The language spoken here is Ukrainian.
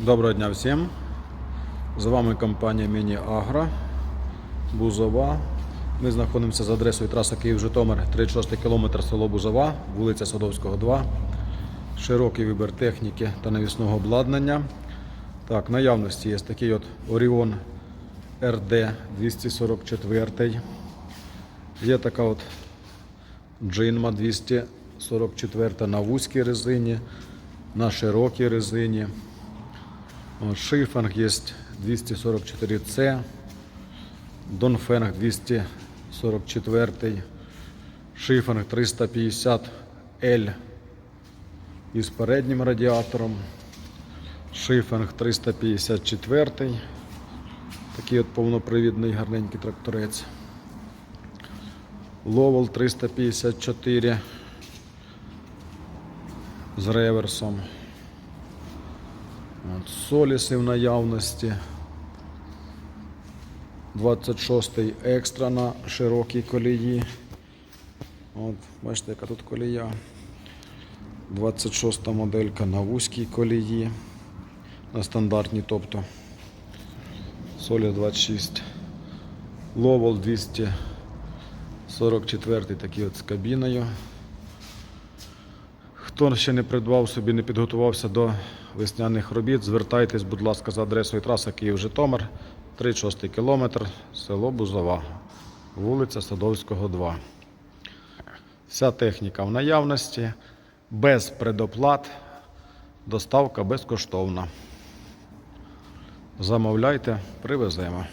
Доброго дня всім. З вами компанія Міні Агро Бузова. Ми знаходимося за адресою траса Київ-Житомир, 36 км село Бузова, вулиця Садовського, 2. Широкий вибір техніки та навісного обладнання. Так, наявності є такий от Orion RD 244. Є така от Джинма 244 на вузькій резині, на широкій резині. Шифанг є 244C, Донфенг 244, Шифанг 350L із переднім радіатором, Шифанг 354, такий от повнопривідний гарненький тракторець. Ловел 354 з реверсом. От, соліси в наявності. 26-й екстра на широкій колії. От, бачите, яка тут колія. 26-та моделька на вузькій колії. На стандартній, тобто. Солі 26. Ловол 244 такий от з кабіною. Хто ще не придбав собі, не підготувався до весняних робіт, звертайтесь, будь ласка, за адресою траса Київ-Житомир, 36 кілометр, село Бузова, вулиця Садовського, 2. Вся техніка в наявності, без предоплат, доставка безкоштовна. Замовляйте, привеземо.